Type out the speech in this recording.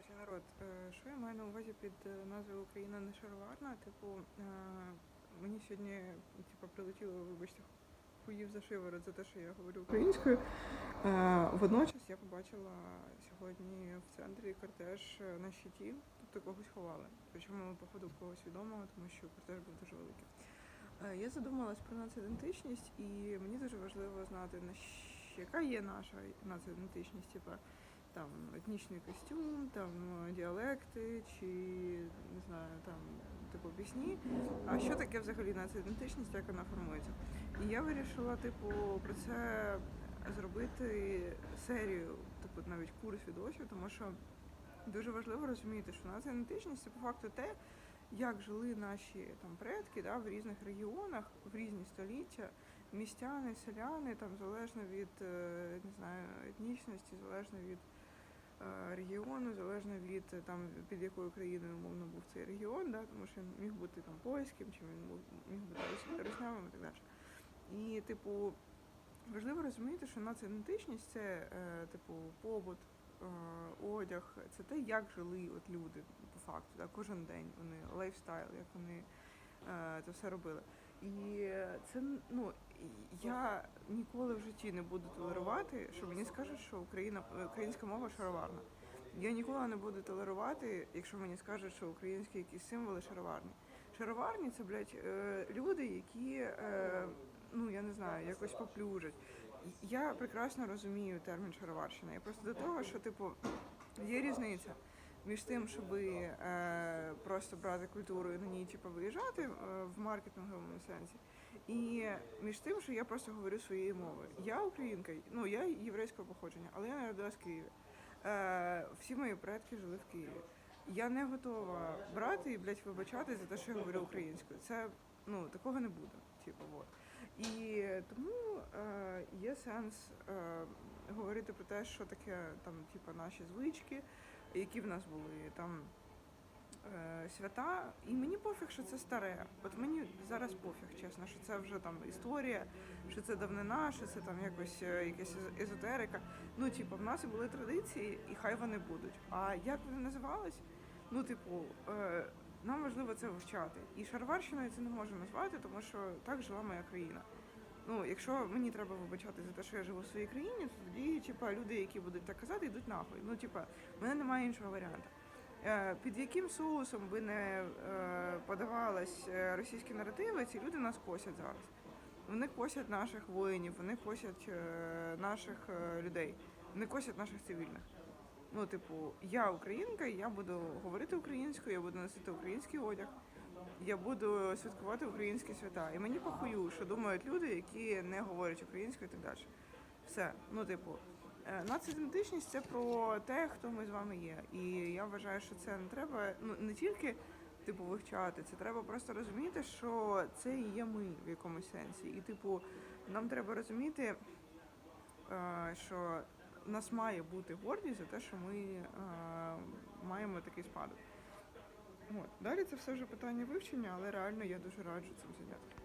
Коротше, народ, е, що я маю на увазі під е, назвою Україна не шароварна? Типу, е, мені сьогодні типу, прилетіло, вибачте, хуїв за шиворот за те, що я говорю українською. Водночас я побачила сьогодні в центрі кортеж на щиті, тобто когось ховали. Причому, походу, когось відомого, тому що кортеж був дуже великий. Я задумалась про націдентичність, і мені дуже важливо знати, яка є наша націдентичність, типу, там етнічний костюм, там е, діалекти чи не знаю, там типу пісні. А що таке взагалі націдентичність, як вона формується? І я вирішила, типу, про це зробити серію, типу, навіть курс відосів, тому що дуже важливо розуміти, що націдентичність це по факту те, як жили наші там предки да, в різних регіонах, в різні століття, містяни, селяни, там залежно від е, не знаю, етнічності, залежно від регіону, залежно від е, там під якою країною умовно був цей регіон, да, тому що він міг бути там польським, чи він міг бути рус- руснявим і так далі. І, типу, важливо розуміти, що націдентичність це е, типу побут, е, одяг, це те, як жили от люди по факту, да, кожен день вони лайфстайл, як вони е, це все робили. І це ну я ніколи в житті не буду толерувати, що мені скажуть, що Україна українська мова шароварна. Я ніколи не буду толерувати, якщо мені скажуть, що українські якісь символи шароварні. Шароварні це, блядь, е, люди, які, е, ну я не знаю, якось поплюжать. Я прекрасно розумію термін шароварщина. Я просто до того, що типу є різниця між тим, щоб е, просто брати культуру і на ній типу, виїжджати е, в маркетинговому сенсі, і між тим, що я просто говорю своєю мовою. Я українка, ну я єврейського походження, але я народилась в Києві. Е, всі мої предки жили в Києві. Я не готова брати і блядь, вибачати за те, що я говорю українською. Це ну такого не буде. Типу, вот. І тому е, є сенс е, говорити про те, що таке там, типу, наші звички, які в нас були там е, свята. І мені пофіг, що це старе. От мені зараз пофіг, чесно, що це вже там історія, що це давнина, що це там якось е, якась езотерика. Ну, типу, в нас були традиції, і хай вони будуть. А як вони називались? Ну, типу, е, нам важливо це вивчати. І шароварщиною це не можна назвати, тому що так жила моя країна. Ну, якщо мені треба вибачати за те, що я живу в своїй країні, то тоді, типа, люди, які будуть так казати, йдуть нахуй. Ну, типа, в мене немає іншого варіанту. Е, Під яким соусом би не е, подавались е, російські наративи, ці люди нас косять зараз. Вони косять наших воїнів, вони косять наших людей, вони косять наших цивільних. Ну, типу, я українка, я буду говорити українською, я буду носити український одяг, я буду святкувати українські свята. І мені похую, що думають люди, які не говорять українською і так далі. Все, ну, типу, е, націдентичність це про те, хто ми з вами є. І я вважаю, що це не треба ну не тільки типу вивчати, це треба просто розуміти, що це і є ми в якомусь сенсі. І, типу, нам треба розуміти, е, що у нас має бути гордість за те, що ми е, маємо такий спадок. От. Далі це все вже питання вивчення, але реально я дуже раджу цим зайнятися.